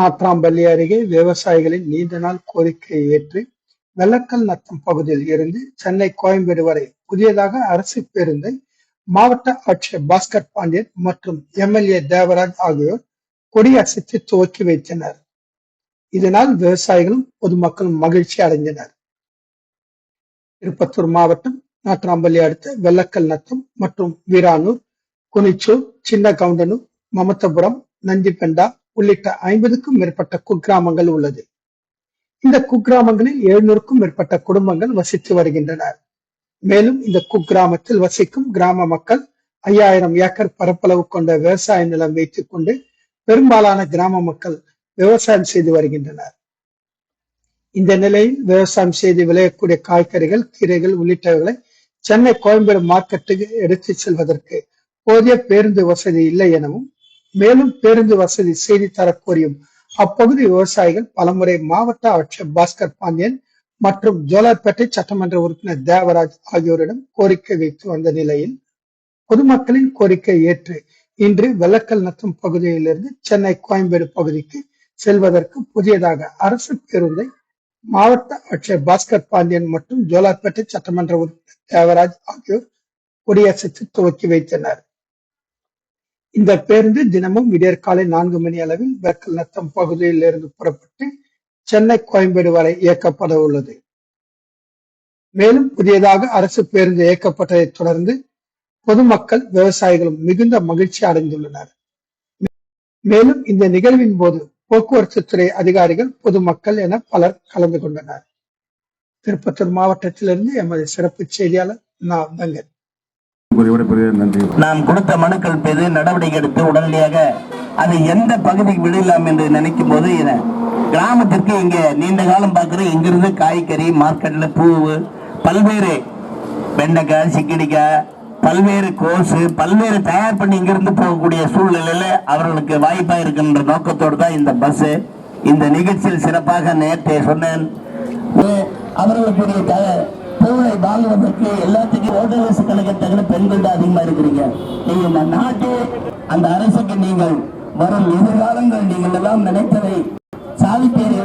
நாட்ராம்பள்ளி அருகே விவசாயிகளின் நீண்ட நாள் கோரிக்கையை ஏற்று வெள்ளக்கல் நத்தம் பகுதியில் இருந்து சென்னை கோயம்பேடு வரை புதியதாக அரசு பேருந்தை மாவட்ட ஆட்சியர் பாஸ்கர் பாண்டியன் மற்றும் எம்எல்ஏ தேவராஜ் ஆகியோர் கொடியசைத்து துவக்கி வைத்தனர். இதனால் விவசாயிகளும் பொதுமக்களும் மகிழ்ச்சி அடைந்தனர். திருப்பத்தூர் மாவட்டம் நாட்ராம்பள்ளி அடுத்த வெள்ளக்கல் நத்தம் மற்றும் வீரானூர் குனிச்சூர் சின்ன கவுண்டனூர் மமத்தபுரம் நந்திபெண்டா உள்ளிட்ட ஐம்பதுக்கும் மேற்பட்ட குக்கிராமங்கள் உள்ளது. இந்த குக்கிராமங்களில் எழுநூறுக்கும் மேற்பட்ட குடும்பங்கள் வசித்து வருகின்றனர் மேலும் இந்த குக்கிராமத்தில் வசிக்கும் கிராம மக்கள் ஐயாயிரம் ஏக்கர் பரப்பளவு கொண்ட விவசாய நிலம் வைத்துக் கொண்டு பெரும்பாலான கிராம மக்கள் விவசாயம் செய்து வருகின்றனர். இந்த நிலையில் விவசாயம் செய்து விளையக்கூடிய காய்கறிகள் கீரைகள் உள்ளிட்டவைகளை சென்னை கோயம்பேடு மார்க்கெட்டுக்கு எடுத்து செல்வதற்கு போதிய பேருந்து வசதி இல்லை எனவும் மேலும் பேருந்து வசதி செய்து தரக்கோரியும் அப்பகுதி விவசாயிகள் பலமுறை மாவட்ட ஆட்சியர் பாஸ்கர் பாண்டியன் மற்றும் ஜோலார்பேட்டை சட்டமன்ற உறுப்பினர் தேவராஜ் ஆகியோரிடம் கோரிக்கை வைத்து வந்த நிலையில் பொதுமக்களின் கோரிக்கை ஏற்று இன்று வெள்ளக்கல் நத்தம் பகுதியிலிருந்து சென்னை கோயம்பேடு பகுதிக்கு செல்வதற்கு புதியதாக அரசு பேருந்தை மாவட்ட ஆட்சியர் பாஸ்கர் பாண்டியன் மற்றும் ஜோலார்பேட்டை சட்டமன்ற உறுப்பினர் தேவராஜ் ஆகியோர் கொடியசைத்து துவக்கி வைத்தனர். இந்த பேருந்து தினமும் விடியற்காலை நான்கு மணி அளவில் வெக்கல் நத்தம் பகுதியில் இருந்து புறப்பட்டு சென்னை கோயம்பேடு வரை இயக்கப்பட உள்ளது. மேலும் புதியதாக அரசு பேருந்து இயக்கப்பட்டதை தொடர்ந்து பொதுமக்கள் விவசாயிகளும் மிகுந்த மகிழ்ச்சி அடைந்துள்ளனர். மேலும் இந்த நிகழ்வின் போது போக்குவரத்து துறை அதிகாரிகள் பொதுமக்கள் என பலர் கலந்து கொண்டனர். திருப்பத்தூர் மாவட்டத்திலிருந்து எமது சிறப்பு செய்தியாளர் நான் தங்கன் விடைபெறுகிறேன். நன்றி. நாம் கொடுத்த மனுக்கள் மீது நடவடிக்கை எடுத்து உடனடியாக அது எந்த பகுதிக்கு விடலாம் என்று நினைக்கும் போது கிராமத்திற்கு இங்கே நீண்ட காலம் பார்க்குறோம் இங்கிருந்து காய்கறி மார்க்கெட்டில் பூவு பல்வேறு வெண்டைக்காய் சிக்கிடிக்காய் பல்வேறு கோசு பல்வேறு தயார் பண்ணி இங்கிருந்து போகக்கூடிய சூழ்நிலையில அவர்களுக்கு வாய்ப்பா இருக்கின்ற நோக்கத்தோடு தான் இந்த பஸ்ஸு. இந்த நிகழ்ச்சியில் சிறப்பாக நேற்றே சொன்னேன். அவர்களுக்கு அவர்களுக்குரிய பொருளை வாங்குவதற்கு எல்லாத்துக்கும் ஓட்டரசு கணக்கு பெண்கள் தான் அதிகமா இருக்கிறீங்க. நீங்க இந்த நாட்டு அந்த அரசுக்கு நீங்கள் வரும் எதிர்காலங்கள் நீங்கள் எல்லாம் நினைத்ததை சாதிப்பீர்கள்